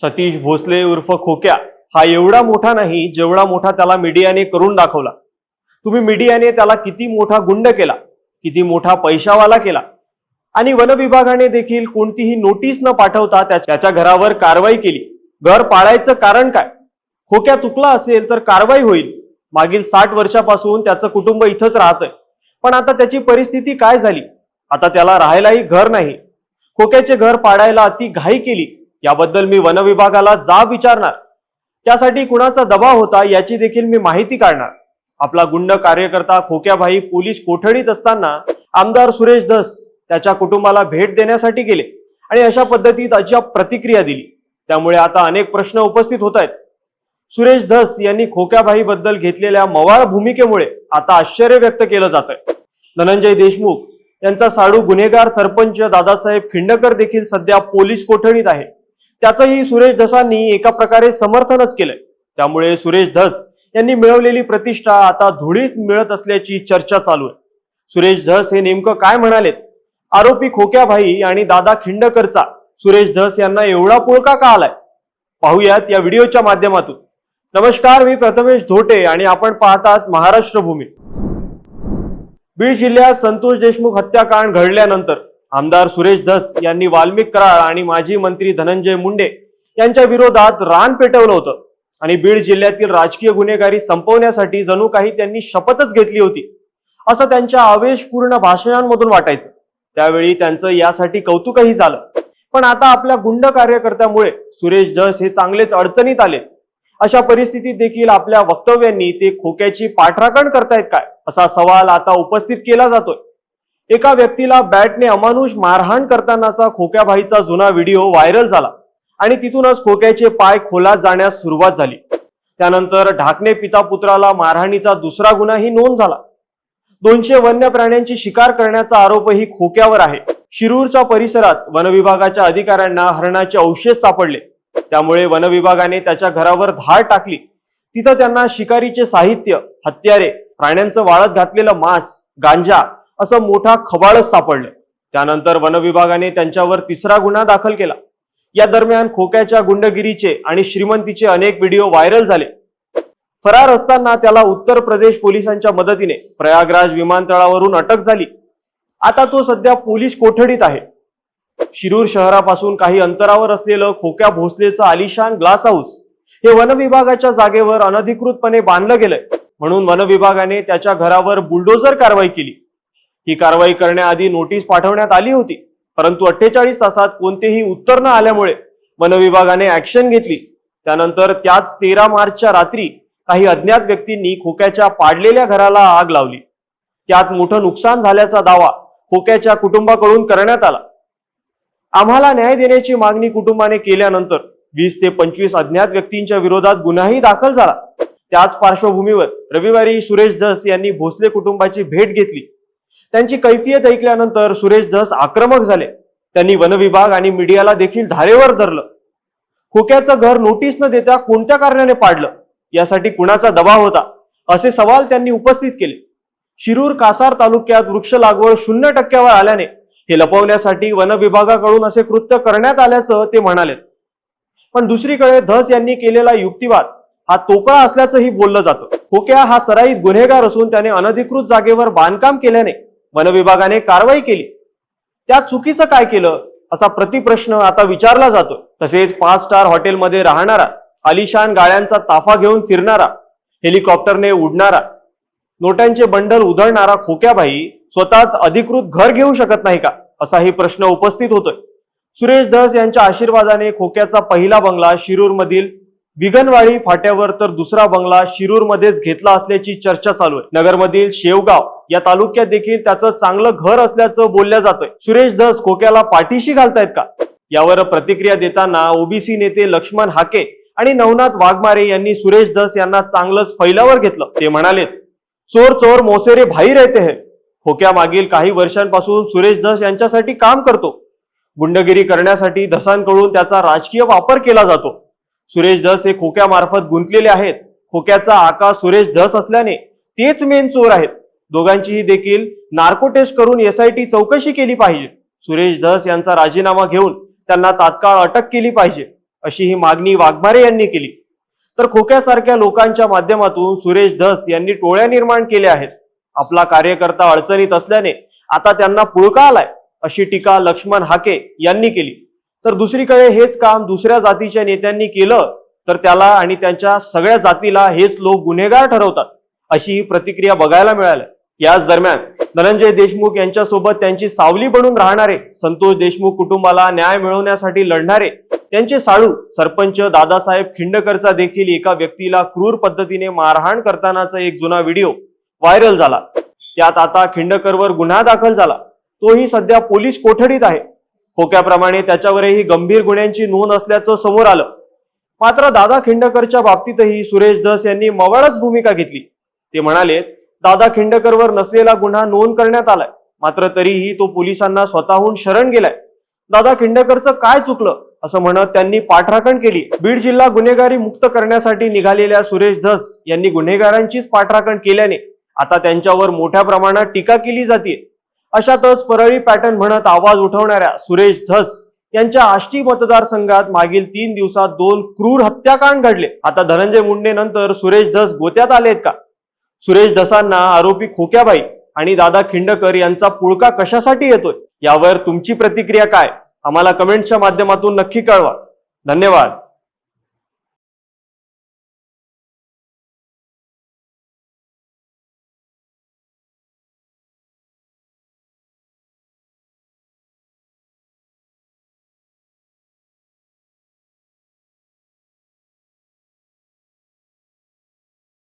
सतीश भोसले उर्फ खोक्या हा एवढा मोठा नाही जेवढा मोठा त्याला मीडियाने करून दाखवला. तुम्ही मीडियाने त्याला किती मोठा गुंड केला किती मोठा पैशावाला केला? आणि वन विभागाने देखील कोणतीही नोटीस न पाठवता त्या- त्याच्या घरावर कारवाई केली. घर पाळायचं कारण काय? खोक्या चुकला असेल तर कारवाई होईल. मागील साठ वर्षापासून त्याचं कुटुंब इथंच राहतंय. पण आता त्याची परिस्थिती काय झाली? आता त्याला राहायलाही घर नाही. खोक्याचे घर पाडायला अति घाई केली. याबद्दल मी वन विभागाला जाब विचारणार. त्यासाठी कुणाचा दबाव होता याची देखील मी माहिती काढणार. आपला गुंड कार्यकर्ता खोक्याभाई पोलीस कोठडीत असताना आमदार सुरेश धस त्याच्या कुटुंबाला भेट देण्यासाठी गेले आणि अशा पद्धतीत अजिबात प्रतिक्रिया दिली. त्यामुळे आता अनेक प्रश्न उपस्थित होत आहेत. सुरेश धस यांनी खोक्याभाई बद्दल घेतलेल्या मवाळ भूमिकेमुळे आता आश्चर्य व्यक्त केलं जात आहे धनंजय देशमुख यांचा साडू गुन्हेगार सरपंच दादासाहेब खिंडकर देखील सध्या पोलीस कोठडीत आहे. त्याचंही सुरेश धसांनी एका प्रकारे समर्थनच केलंय. त्यामुळे सुरेश धस यांनी मिळवलेली प्रतिष्ठा आता धुळीत मिळत असल्याची चर्चा चालू आहे. सुरेश धस हे नेमकं काय म्हणालेत? आरोपी खोक्याभाई आणि दादा खिंडकरचा सुरेश धस यांना एवढा पुळका का आलाय? पाहूयात या व्हिडिओच्या माध्यमातून. नमस्कार मी प्रथमेश धोटे आणि आपण पाहतात महाराष्ट्र भूमी बीड जिल्ह्यात संतोष देशमुख हत्याकांड घडल्यानंतर आमदार सुरेश धस यांनी वाल्मिक कराळ आणि माजी मंत्री धनंजय मुंडे यांच्या विरोधात रान पेटवलं होतं. आणि बीड जिल्ह्यातील राजकीय गुन्हेगारी संपवण्यासाठी जणू काही त्यांनी शपथच घेतली होती. असं त्यांच्या आवेशपूर्ण भाषणांमधून वाटायचं. त्यावेळी त्यांचं यासाठी कौतुकही झालं. पण आता आपल्या गुंड कार्यकर्त्यामुळे सुरेश धस हे चांगलेच अडचणीत आले. अशा परिस्थितीत देखील आपल्या वक्तव्यांनी ते खोक्याची पाठराखण करतायत काय? असा सवाल आता उपस्थित केला जातोय. एका व्यक्तीला बॅटने अमानुष मारहाण करतानाचा खोक्याबाईचा जुना व्हिडिओ व्हायरल झाला आणि तिथूनच खोक्याचे पाय खोलात जाण्यास सुरुवात झाली. त्यानंतर ढाकणे पिता पुत्राला मारहाणीचा दुसरा गुन्हाही नोंद झाला. दोनशे वन्य प्राण्यांची शिकार करण्याचा आरोपही खोक्यावर आहे. शिरूरच्या परिसरात वनविभागाच्या अधिकाऱ्यांना हरणाचे अवशेष सापडले. त्यामुळे वनविभागाने त्याच्या घरावर धाड टाकली. तिथं त्यांना शिकारीचे साहित्य हत्यारे प्राण्यांचं वाळत घातलेलं मांस गांजा असं मोठा खबाळच सापडलं. त्यानंतर वनविभागाने त्यांच्यावर तिसरा गुन्हा दाखल केला. या दरम्यान खोक्याच्या गुंडगिरीचे आणि श्रीमंतीचे अनेक व्हिडिओ व्हायरल झाले. फरार असताना त्याला उत्तर प्रदेश पोलिसांच्या मदतीने प्रयागराज विमानतळावरून अटक झाली. आता तो सध्या पोलीस कोठडीत आहे. शिरूर शहरापासून काही अंतरावर असलेलं खोक्या भोसलेचं आलिशान ग्लास हाऊस हे वन विभागाच्या जागेवर अनधिकृतपणे बांधलं गेलंय. म्हणून वन विभागाने त्याच्या घरावर बुलडोजर कारवाई केली. ही कारवाई करण्याआधी नोटीस पाठवण्यात आली होती. परंतु अठ्ठेचाळीस तासात कोणतेही उत्तर न आल्यामुळे वन विभागाने ऍक्शन घेतली. त्यानंतर त्याच तेरा मार्चच्या रात्री काही अज्ञात व्यक्तींनी खोक्याच्या पाडलेल्या घराला आग लावली. त्यात मोठं नुकसान झाल्याचा दावा खोक्याच्या कुटुंबाकडून करण्यात आला. आम्हाला न्याय देण्याची मागणी कुटुंबाने केल्यानंतर वीस ते पंचवीस अज्ञात व्यक्तींच्या विरोधात गुन्हाही दाखल झाला. त्याच पार्श्वभूमीवर रविवारी सुरेश धस यांनी भोसले कुटुंबाची भेट घेतली. त्यांची कैफियत ऐकल्यानंतर सुरेश धस आक्रमक झाले. त्यांनी वनविभाग आणि मीडियाला देखील धारेवर धरलं. खोक्याचं घर नोटीस न देता कोणत्या कारणाने पाडलं? यासाठी कुणाचा दबाव होता? असे सवाल त्यांनी उपस्थित केले. शिरूर कासार तालुक्यात वृक्ष लागवड शून्य टक्क्यावर आल्याने हे लपवण्यासाठी वन विभागाकडून असे कृत्य करण्यात आल्याचं ते म्हणाले. पण दुसरीकडे धस यांनी केलेला युक्तिवाद हा तोकळा असल्याचंही बोललं जातं. खोक्या हा सराईत गुन्हेगार असून त्याने अनधिकृत जागेवर बांधकाम केल्याने वन विभागाने कारवाई केली. त्या चुकीचं काय केलं असा प्रतिप्रश्न आता विचारला जातो तसेच पाच स्टार हॉटेलमध्ये राहणारा आलिशान गाळ्यांचा ताफा घेऊन फिरणारा हेलिकॉप्टरने उडणारा नोटांचे बंडल उधळणारा खोक्याबाई स्वतःच अधिकृत घर घेऊ शकत नाही का? असाही प्रश्न उपस्थित होतोय. सुरेश धस यांच्या आशीर्वादाने खोक्याचा पहिला बंगला शिरूर मधील विगनवाडी फाट्यावर तर दुसरा बंगला शिरूर मध्येच घेतला असल्याची चर्चा चालू आहे. नगरमधील शेवगाव या तालुक्यात देखील त्याचं चांगलं घर असल्याचं बोलल्या जातंय. सुरेश धस खोक्याला पाठीशी घालतायत का? यावर प्रतिक्रिया देताना ओबीसी नेते लक्ष्मण हाके आणि नवनाथ वाघमारे यांनी सुरेश धस यांना चांगलंच फैलावर घेतलं. ते म्हणाले चोर चोर मोसेरे भाई रहते हे. खोक्या मागील काही वर्षांपासून सुरेश धस यांच्यासाठी काम करतो. गुंडगिरी करण्यासाठी धसांकडून त्याचा राजकीय वापर केला जातो. सुरेश धस हे खोक्यामार्फत गुंतलेले आहेत. खोक्याचा आका सुरेश धस असल्याने तेच मेन चोर आहेत. दोघांचीही देखील नार्को टेस्ट करून एसआयटी चौकशी केली पाहिजे. सुरेश धस यांचा राजीनामा घेऊन त्यांना तात्काळ अटक केली पाहिजे अशी ही मागणी वाघमारे यांनी केली. तर खोक्यासारख्या लोकांच्या माध्यमातून सुरेश धस यांनी टोळ्या निर्माण केल्या आहेत. आपला कार्यकर्ता अडचणीत असल्याने आता त्यांना पुळका आलाय अशी टीका लक्ष्मण हाके यांनी केली. तर दुसरीकडे हेच काम दुसऱ्या जातीच्या नेत्यांनी केलं तर त्याला आणि त्यांच्या सगळ्या जातीला हेच लोक गुन्हेगार ठरवतात अशी ही प्रतिक्रिया बघायला मिळाल्या याच दरम्यान धनंजय देशमुख यांच्यासोबत त्यांची सावली बनून राहणारे संतोष देशमुख कुटुंबाला न्याय मिळवण्यासाठी लढणारे त्यांचे साळू सरपंच दादासाहेब खिंडकरचा देखील एका व्यक्तीला क्रूर पद्धतीने मारहाण करतानाचा एक जुना व्हिडिओ व्हायरल झाला. त्यात आता खिंडकरवर गुन्हा दाखल झाला. तोही सध्या पोलीस कोठडीत आहे. खोक्याप्रमाणे त्याच्यावरही गंभीर गुन्ह्यांची नोंद असल्याचं समोर आलं. मात्र दादा खिंडकरच्या बाबतीतही सुरेश धस यांनी मवाळच भूमिका घेतली. ते म्हणाले दादा खिंडकरवर नसलेला गुन्हा नोंद करण्यात आलाय. मात्र तरीही तो पोलिसांना स्वतःहून शरण गेलाय. दादा खिंडकरचं काय चुकलं? असं म्हणत त्यांनी पाठराखण केली. बीड जिल्हा गुन्हेगारी मुक्त करण्यासाठी निघालेल्या सुरेश धस यांनी गुन्हेगारांचीच पाठराखण केल्याने आता त्यांच्यावर मोठ्या प्रमाणात टीका केली जाते अशातच परळी पॅटर्न म्हणत आवाज उठवणाऱ्या सुरेश धस यांच्या आष्टी मतदारसंघात मागील तीन दिवसात दोन क्रूर हत्याकांड घडले. आता धनंजय मुंडे नंतर सुरेश धस गोत्यात आलेत का? सुरेश धसांना आरोपी खोक्याबाई आणि दादा खिंडकर यांचा पुळका कशासाठी येतोय? यावर तुमची प्रतिक्रिया काय? आम्हाला कमेंटच्या माध्यमातून नक्की कळवा. धन्यवाद.